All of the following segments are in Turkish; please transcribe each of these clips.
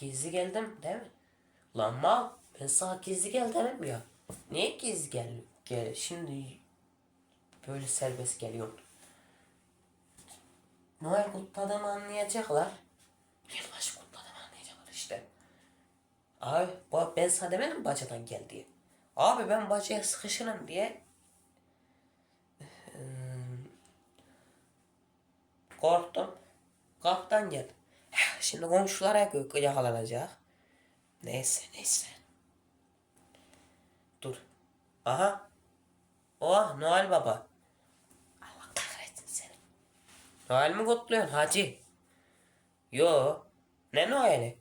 gizli geldim değil mi? Lan mal ben sana gizli gel dedim ya. Niye gizli gel, gel şimdi böyle serbest geliyorsun? Noel kutladığımı anlayacaklar. Yılbaşı kutladığımı anlayacaklar işte. Abi ben sana demedim bacadan gel diye. Abi ben bacaya sıkışırım diye korktum. Kaptan geldi. Şimdi komşulara yakalanacak. Neyse neyse. Dur. Aha. Oh Noel Baba. Allah kahretsin seni. Noel mi kutluyorsun hacı? Yo. Ne Noel'i?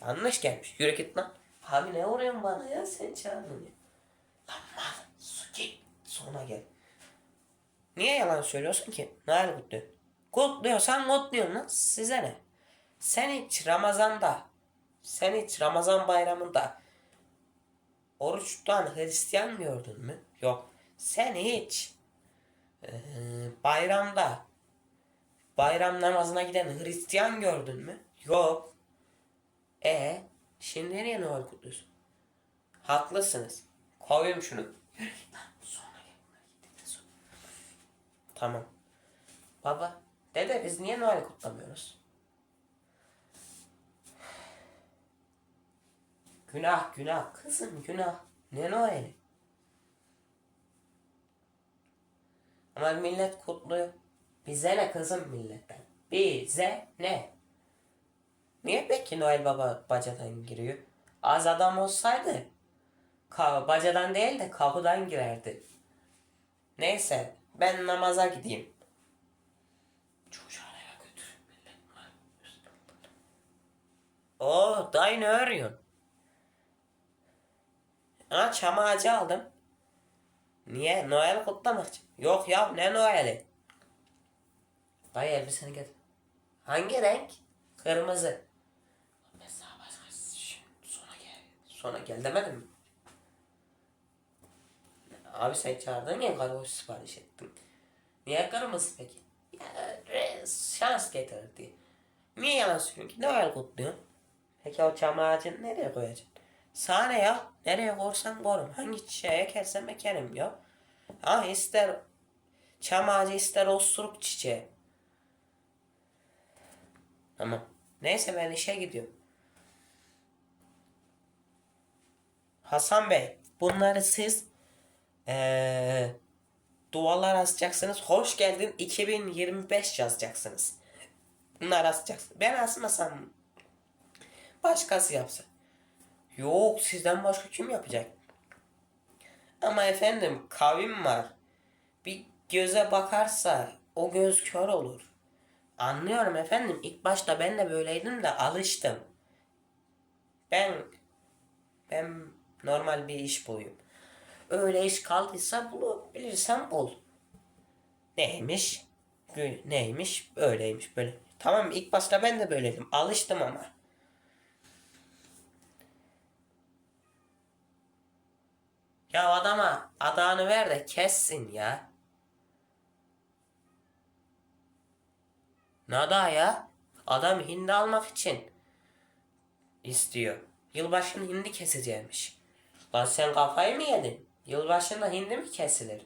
Yanlış gelmiş. Yürü git lan. Abi ne uğruyorsun bana ya? Sen çağırdın ya. Lan mal. Su git. Sonra gel. Niye yalan söylüyorsun ki? Noel kutluyor. Kutluyorsan kutluyorsun lan. Size ne? Sen hiç Ramazan'da, sen hiç Ramazan bayramında oruç tutan Hristiyan gördün mü? Yok. Sen hiç eee, bayramda bayram namazına giden Hristiyan gördün mü? Yok. E şimdi niye Noel kutluyorsun? Haklısınız. Koyayım şunu. Tamam. Baba, dede biz niye Noel kutlamıyoruz? Günah günah kızım günah. Ne Noel'i? Ama millet kutluyor. Bize ne kızım milletten? Bize ne? Niye peki Noel Baba bacadan giriyor? Az adam olsaydı bacadan değil de kapıdan girerdi. Neyse ben namaza gideyim. Çocuğu eve götür. millet. Oo dayı ne örüyorsun? Ha çam ağacı aldım. Niye? Noel kutlamak için. Yok ya ne Noel'i? Dayı elbiseni getir. Hangi renk? Kırmızı. Mesela başka Şş, sonra gel. Sonra gel demedim mi? Abi sen çağırdın ya karakoş sipariş ettin. Niye kırmızı peki? Ya şans getirir diye. Niye yalan söylüyorsun ki? Noel kutluyorsun. Peki o çam ağacını nereye koyacaksın? Sana ne ya? Nereye korsan korum. Hangi çiçeğe ekersem ekerim ya. Ha ister çam ağacı ister osuruk çiçeği. Tamam. Neyse ben işe gidiyorum. Hasan Bey bunları siz eee dualar asacaksınız. Hoş geldin 2025 yazacaksınız. Bunları asacaksınız. Ben asmasam başkası yapsın. Yok sizden başka kim yapacak? Ama efendim kavim var. Bir göze bakarsa o göz kör olur. Anlıyorum efendim. İlk başta ben de böyleydim de alıştım. Ben ben normal bir iş buluyum. Öyle iş kaldıysa bulabilirsen bul. Neymiş? Neymiş? Öyleymiş böyle. Tamam ilk başta ben de böyleydim. Alıştım ama. Ya adama adağını ver de kessin ya. Nada ya? Adam hindi almak için istiyor. Yılbaşını hindi keseceğimiş. Lan sen kafayı mı yedin? Yılbaşında hindi mi kesilir?